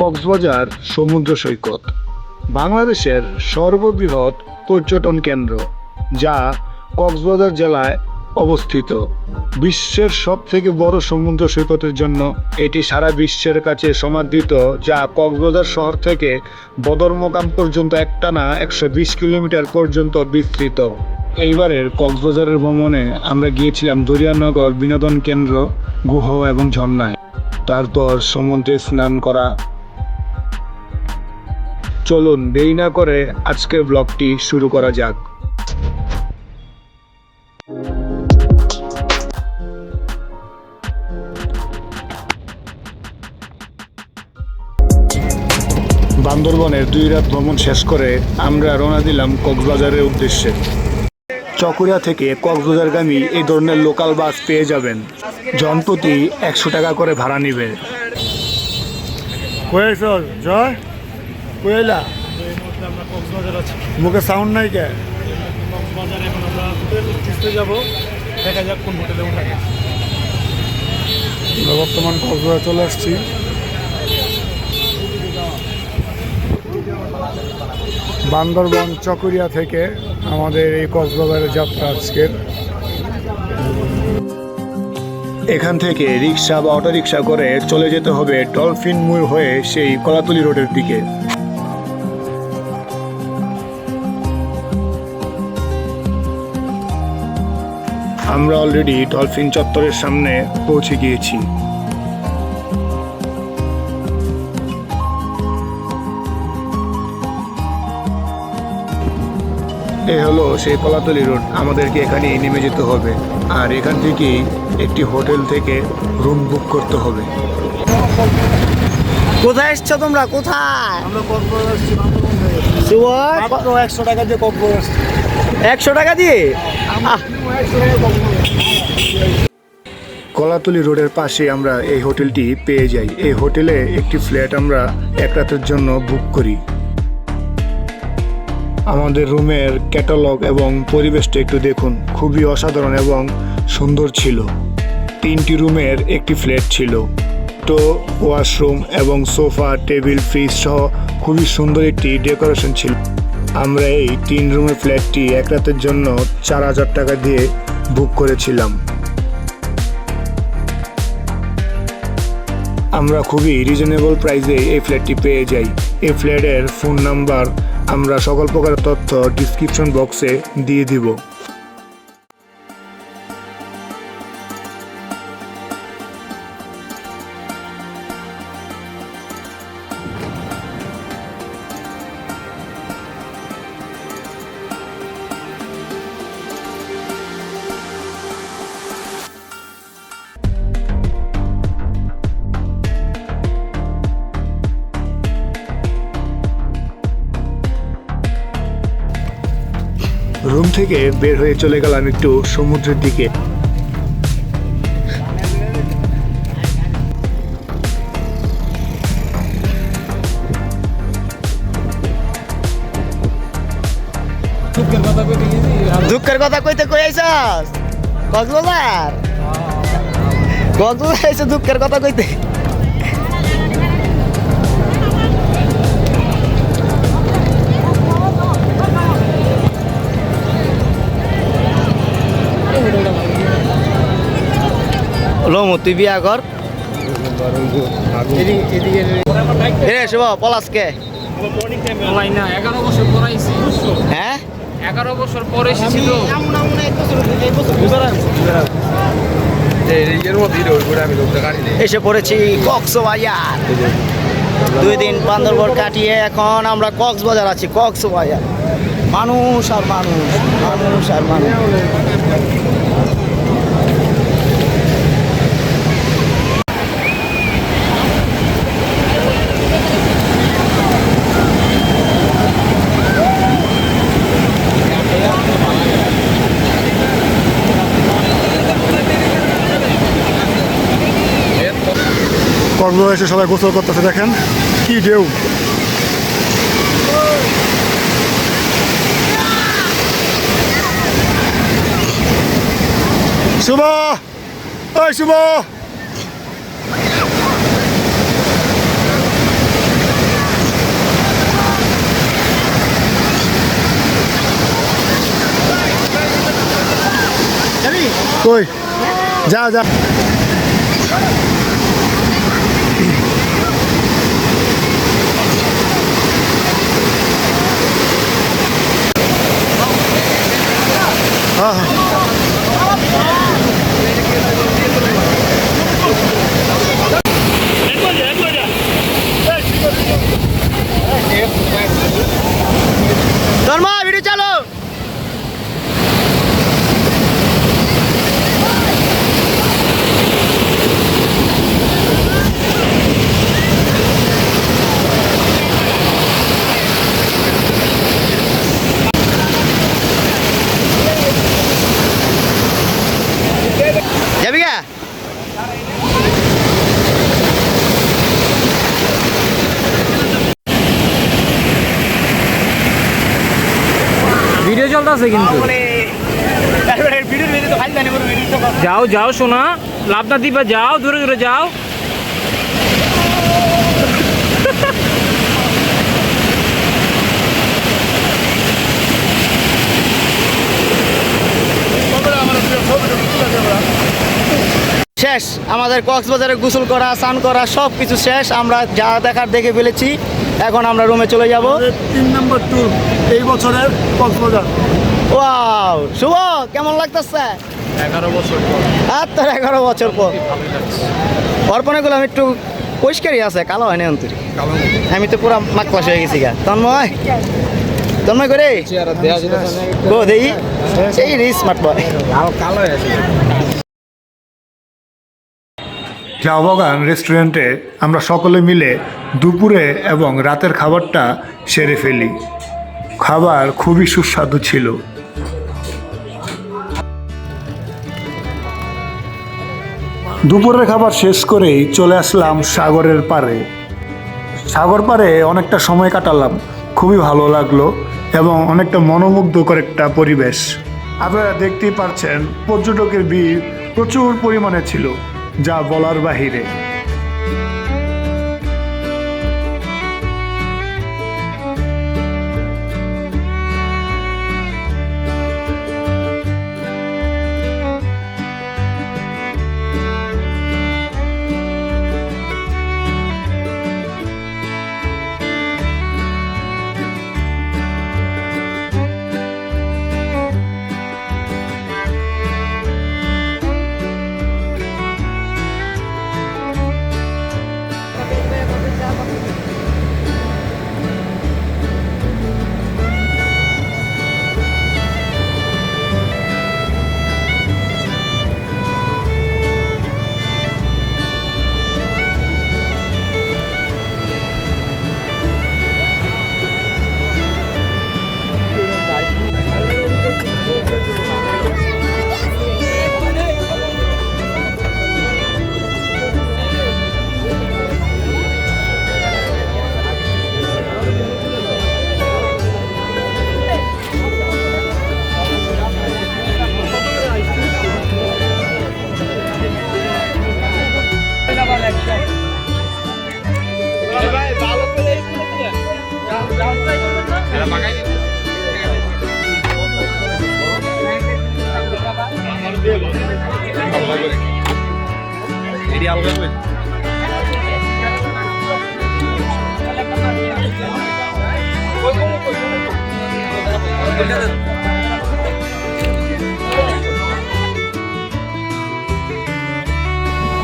কক্সবাজার সমুদ্র সৈকত, বাংলাদেশের সর্ববৃহৎ পর্যটন কেন্দ্র, যা কক্সবাজার জেলায় অবস্থিত। বিশ্বের সব থেকে বড় সমুদ্র সৈকতের জন্য এটি সারা বিশ্বের কাছে সমাদৃত, যা কক্সবাজার শহর থেকে বদরমকাম পর্যন্ত একটানা একশো বিশ কিলোমিটার পর্যন্ত বিস্তৃত। এইবারের কক্সবাজারের ভ্রমণে আমরা গিয়েছিলাম দরিয়ানগর বিনোদন কেন্দ্র, গুহ এবং ঝর্ণায়। তারপর সমুদ্রে স্নান করা চলুন দেরি না করে আজকের ব্লগটি শুরু করা যাক। বান্দরবনের দুই রাত ভ্রমণ শেষ করে আমরা রওনা দিলাম কক্সবাজারের উদ্দেশ্যে। চকুরিয়া থেকে কক্সবাজারগামী এই ধরনের লোকাল বাস পেয়ে যাবেন। জনপ্রতি একশো টাকা করে ভাড়া নেবে। জয়? কয়েলা মুখে সাউন্ড নাই কে? বর্তমান কক্সবাজার চলে আসছি। বান্দরবন, চকরিয়া থেকে আমাদের এই কক্সবাজারের যাত্রা আজকের এখান থেকে রিক্সা বা অটোরিক্সা করে চলে যেতে হবে ডলফিন মুর হয়ে সেই কলাতলি রোডের দিকে। আমরা অলরেডি ডলফিন চত্বরের সামনে পৌঁছে গিয়েছি। এ হলো সেই কলাতলি রোড। আমাদেরকে এখানে নেমে যেতে হবে। আর এখান থেকেই একটি হোটেল থেকে রুম বুক করতে হবে। কোথায় এসছো তোমরা? কোথায়? একশো টাকা দিয়ে একশো টাকা দিয়ে? কলাতলি রোডের পাশে আমরা এই হোটেলটি পেয়ে যাই। এই হোটেলে একটি ফ্ল্যাট আমরা এক রাতের জন্য বুক করি। আমাদের রুমের ক্যাটালগ এবং পরিবেশটা একটু দেখুন। খুবই অসাধারণ এবং সুন্দর ছিল। তিনটি রুমের একটি ফ্ল্যাট ছিল। তো ওয়াশরুম এবং সোফা, টেবিল, ফ্রিজ সহ খুবই সুন্দর একটি ডেকোরেশন ছিল। আমরা এই তিন রুমের ফ্ল্যাটটি এক রাতের জন্য চার হাজার টাকা দিয়ে বুক করেছিলাম। আমরা খুবই রিজনেবল প্রাইসে এই ফ্ল্যাটটি পেয়ে যাই। এই ফ্ল্যাটের ফোন নাম্বার আমরা সকল প্রকার তথ্য ডিসক্রিপশন বক্সে দিয়ে দিব। রুম থেকে বের হয়ে চলে গেলাম একটু সমুদ্রের দিকে। দুঃখের কথা কইতে কই আইছস? কক্সবাজার কক্সবাজার আইছে দুঃখের কথা কইতে লমু তুই বিয়া কর শুভ পলাশকে? হ্যাঁ? এগারো বছর পর এসে পড়েছি কক্সবাজার। দুই দিন বান্দরবন কাটিয়ে এখন আমরা কক্সবাজার আছি কক্সবাজার। মানুষ আর মানুষ মানুষ আর মানুষ। সর্বদা এসে সবাই গোসল করতেছে দেখেন। কি ঢেউ। শুভ! ওই শুভ! কই? যা যা। ধর্মা ভিডিও চালো যাবি গা ভিডিও চলতেছে কিন্তু। যাও যাও শোনা লাভ না দিবা যাও দূরে দূরে যাও। শেষ আমাদের কক্সবাজারে গোসল করা স্নান করা সব কিছু শেষ। আমরা যা দেখার দেখে ফেলেছি এখন আমরা রুমে চলে যাব। তিন নম্বর ট্যুর এই বছরের কক্সবাজার। ওয়াও শুভ কেমন লাগতেছে? এগারো বছর পর। আর তোর এগারো বছর পর। অর্পণেগুলো আমি একটু পরিষ্কারই আছে কালো হয়নি অন্তরি? আমি তো পুরো মাকলাস হয়ে গেছি গা। তন্ময়? তন্ময় করে? গো দেই। সেই স্মার্ট বয় জাওবাগান রেস্টুরেন্টে আমরা সকলে মিলে দুপুরে এবং রাতের খাবারটা সেরে ফেলি। খাবার খুবই সুস্বাদু ছিল। দুপুরের খাবার শেষ করেই চলে আসলাম সাগরের পাড়ে। সাগর পাড়ে অনেকটা সময় কাটালাম, খুবই ভালো লাগল এবং অনেকটা মনোমুগ্ধকর একটা পরিবেশ। আপনারা দেখতেই পাচ্ছেন পর্যটকের ভিড় প্রচুর পরিমাণে ছিল, যা বলার বাহিরে।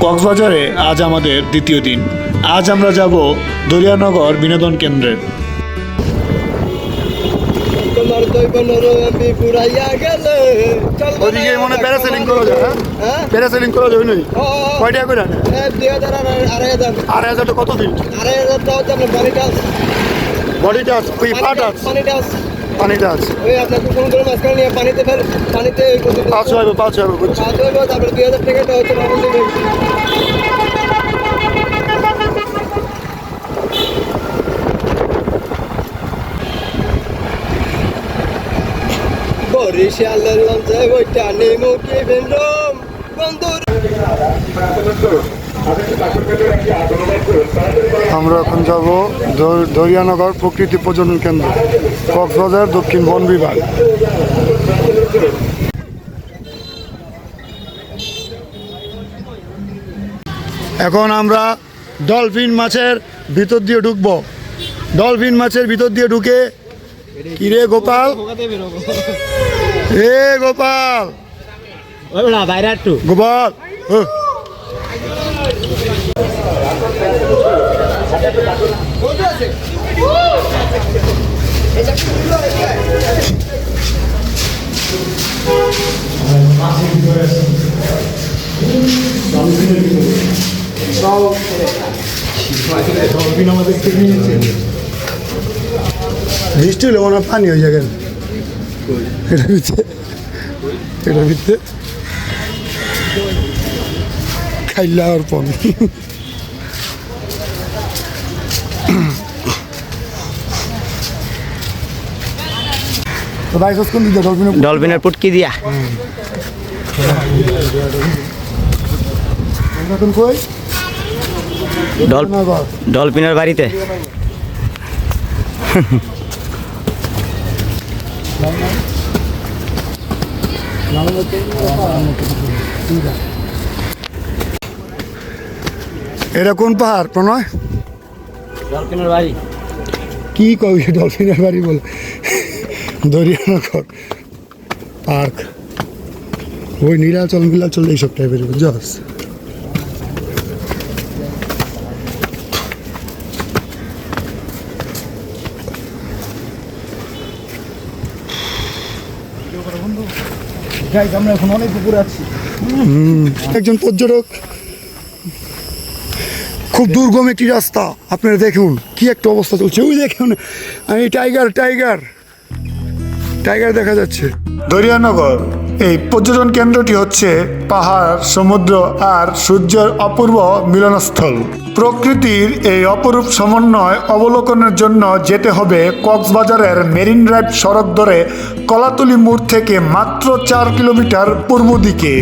কক্সবাজারে আজ আমাদের দ্বিতীয় দিন। আজ আমরা যাব দরিয়ানগর বিনোদন কেন্দ্রে। ওদিকে মনে প্যারাসেলিং করা যায় হ্যাঁ? প্যারাসেলিং করা যাবে নাকি? কয় টাকা করে আড়াই হাজারটা কত দিন? বডি টাচ ওই পা টাচ পানি টাচ পানিতে ফের পানিতে পাঁচ হবে পাঁচ হবে তারপরে দুই হাজার টাকাটা হচ্ছে আমরা এখন যাব দরিয়ানগর প্রকৃতি প্রজনন কেন্দ্র, কক্সবাজার দক্ষিণ বন বিভাগ। এখন আমরা ডলফিন মাছের ভিতর দিয়ে ঢুকবো। ডলফিন মাছের ভিতর দিয়ে ঢুকে কিরে গোপাল? এ গোপাল। বাইরে একটু গোপাল ও, বৃষ্টি হলে মনে হয় পানি হয়ে যাবে। এটার ভিতরে এটার পন ডলফিনের পুটকি দিয়া ডলফিনের বাড়িতে? এটা কোন পাহাড় প্রণয়? ডলফিনের বাড়ি। কি কবি ডলফিনের বাড়ি বলে? দরিয়ানগর পার্ক। ওই নীলাচল নীলাচল এইসব টাইপের জস আমরা এখন অনেক একজন পর্যটক। খুব দুর্গম একটি রাস্তা, আপনারা দেখুন কি একটা অবস্থা চলছে। ওই দেখুন টাইগার টাইগার টাইগার দেখা যাচ্ছে। দরিয়ানগর। এই পর্যটন কেন্দ্রটি হচ্ছে পাহাড়, সমুদ্র আর সূর্যের অপূর্ব মিলনস্থল। প্রকৃতির এই অপরূপ সমন্বয় অবলোকনের জন্য যেতে হবে কক্সবাজারের মেরিন ড্রাইভ সড়ক ধরে কলাতলি মোড় থেকে মাত্র চার কিলোমিটার পূর্ব দিকে।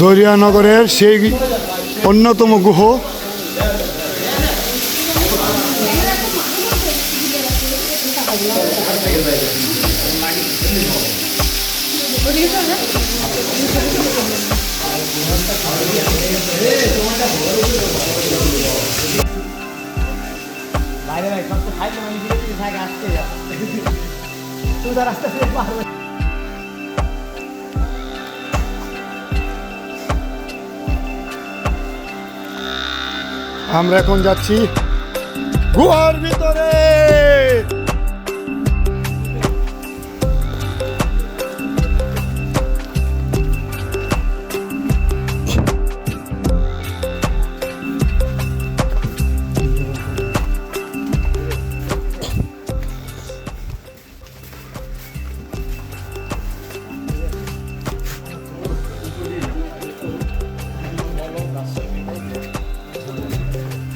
দরিয়ানগরের সেই অন্যতম গুহ। বাইরে ভাই সব তো থাকে তো রাস্তা থেকে পারবে আমরা এখন যাচ্ছি গুহার ভিতরে।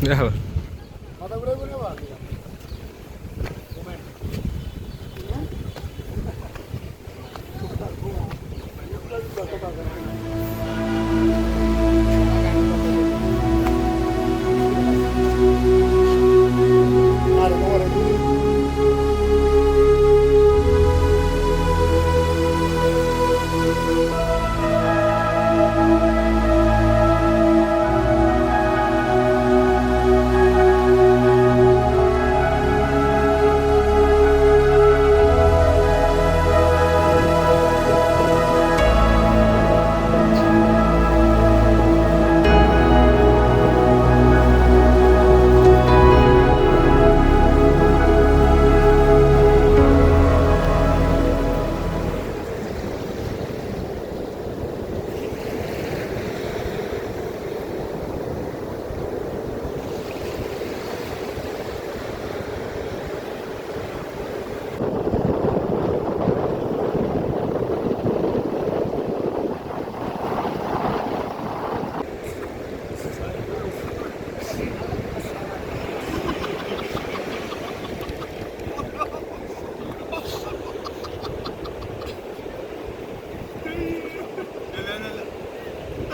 Yeah.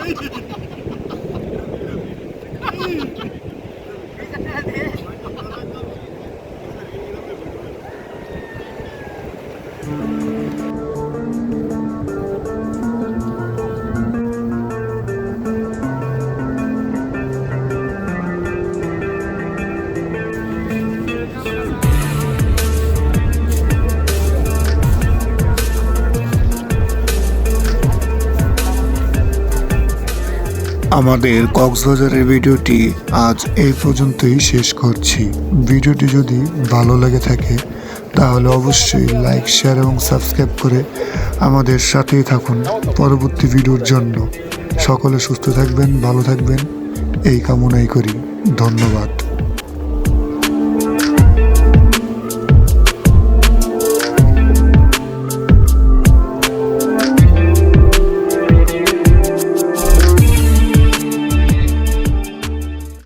Hey, আমাদের কক্সবাজারের ভিডিওটি আজ এই পর্যন্তই শেষ করছি। ভিডিওটি যদি ভালো লাগে থাকে, তাহলে অবশ্যই লাইক, শেয়ার এবং সাবস্ক্রাইব করে আমাদের সাথেই থাকুন পরবর্তী ভিডিওর জন্য। সকলে সুস্থ থাকবেন, ভালো থাকবেন, এই কামনাই করি। ধন্যবাদ।